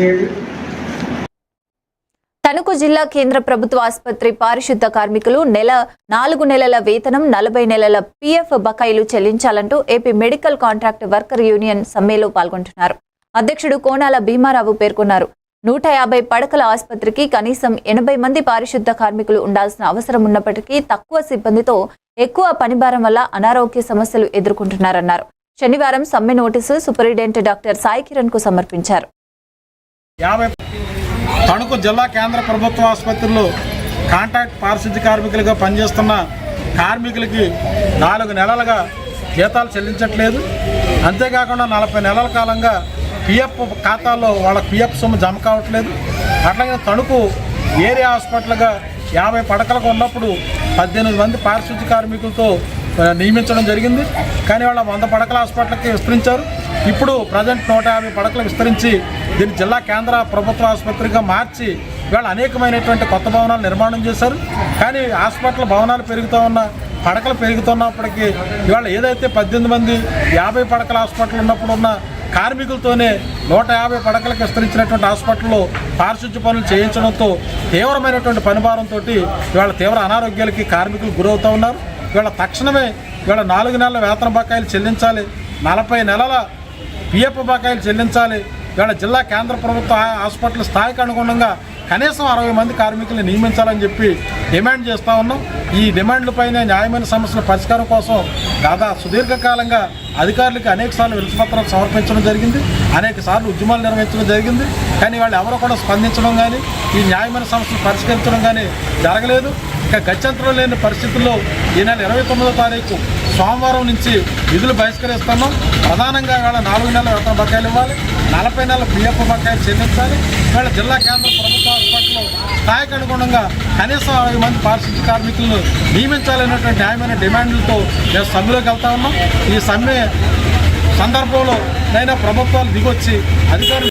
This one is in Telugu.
చేయండి. తణుకు జిల్లా కేంద్ర ప్రభుత్వ ఆసుపత్రి పారిశుద్ధ కార్మికులు నెల నాలుగు నెలల వేతనం నలభై నెలల పీఎఫ్ బకాయిలు చెల్లించాలంటూ AP medical contract worker union సమ్మెలో పాల్గొంటున్నారు. అధ్యక్షుడు కోనాల భీమారావు పేర్కొన్నారు. నూట యాభై పడకల ఆసుపత్రికి కనీసం ఎనభై మంది పారిశుద్ధ కార్మికులు ఉండాల్సిన అవసరం ఉన్నప్పటికీ తక్కువ సిబ్బందితో ఎక్కువ పనిభారం వల్ల అనారోగ్య సమస్యలు ఎదుర్కొంటున్నారన్నారు. శనివారం సమ్మె నోటీసు సూపరింటెండెంట్ డాక్టర్ సాయి కిరణ్కు సమర్పించారు. యాభై తణుకు జిల్లా కేంద్ర ప్రభుత్వ ఆసుపత్రిలో కాంట్రాక్ట్ పారిశుద్ధ్య కార్మికులుగా పనిచేస్తున్న కార్మికులకి నాలుగు నెలలుగా జీతాలు చెల్లించట్లేదు. అంతేకాకుండా నలభై నెలల కాలంగా పిఎఫ్ ఖాతాలో వాళ్ళ పిఎఫ్ సొమ్ము జమ కావట్లేదు. అట్లాగే తణుకు ఏరియా హాస్పిటల్గా యాభై పడకలకు ఉన్నప్పుడు పద్దెనిమిది మంది పారిశుద్ధ్య కార్మికులతో నియమించడం జరిగింది. కానీ వాళ్ళ వంద పడకల హాస్పిటల్కి విస్తరించారు. ఇప్పుడు ప్రజెంట్ నూట యాభై పడకలు విస్తరించి దీన్ని జిల్లా కేంద్ర ప్రభుత్వ ఆసుపత్రిగా మార్చి ఇవాళ అనేకమైనటువంటి కొత్త భవనాలు నిర్మాణం చేశారు. కానీ హాస్పిటల్ భవనాలు పెరుగుతూ ఉన్న పడకలు పెరుగుతున్నప్పటికీ ఇవాళ ఏదైతే పద్దెనిమిది మంది యాభై పడకల హాస్పిటల్ ఉన్నప్పుడు ఉన్న కార్మికులతోనే నూట యాభై పడకలకు విస్తరించినటువంటి హాస్పిటల్లో పారిశుద్ధ్య పనులు చేయించడంతో తీవ్రమైనటువంటి పనిభారంతో ఇవాళ తీవ్ర అనారోగ్యాలకి కార్మికులు గురవుతూ ఉన్నారు. ఇవాళ తక్షణమే ఇవాళ నాలుగు నెలల వేతన బకాయిలు చెల్లించాలి. నలభై నెలల పిఎఫ్ బకాయిలు చెల్లించాలి. ఇవాళ జిల్లా కేంద్ర ప్రభుత్వ హాస్పిటల్ స్థాయికి అనుగుణంగా కనీసం అరవై మంది కార్మికులను నియమించాలని చెప్పి డిమాండ్ చేస్తూ ఉన్నాం. ఈ డిమాండ్లపైన న్యాయమైన సమస్యల పరిష్కారం కోసం దాదా సుదీర్ఘకాలంగా అధికారులకు అనేక సార్లు వినతిపత్రాలు సమర్పించడం జరిగింది. అనేక సార్లు ఉద్యమాలు నిర్వహించడం జరిగింది. కానీ వాళ్ళు ఎవరు కూడా స్పందించడం కానీ ఈ న్యాయమైన సమస్యలు పరిష్కరించడం కానీ జరగలేదు. ఇక గత్యంతరం లేని పరిస్థితుల్లో ఈ నెల ఇరవై తొమ్మిదో తారీఖు సోమవారం నుంచి విధులు బహిష్కరిస్తున్నాం. ప్రధానంగా ఇవాళ నాలుగు నెలల వేతన బకాయిలు ఇవ్వాలి. నలభై నెలల పిఎఫ్ బకాయిలు చెల్లించాలి. ఇవాళ జిల్లా కేంద్ర ప్రభుత్వ స్థాయికి అనుగుణంగా కనీసం అరవై మంది పారిశుద్ధ్య కార్మికులను నియమించాలనేటువంటి న్యాయమైన డిమాండ్లతో మేము సమ్మెలోకి వెళ్తా ఉన్నాం. ఈ సమ్మె సందర్భంలో నైనా ప్రభుత్వాలు దిగొచ్చి అధికారులు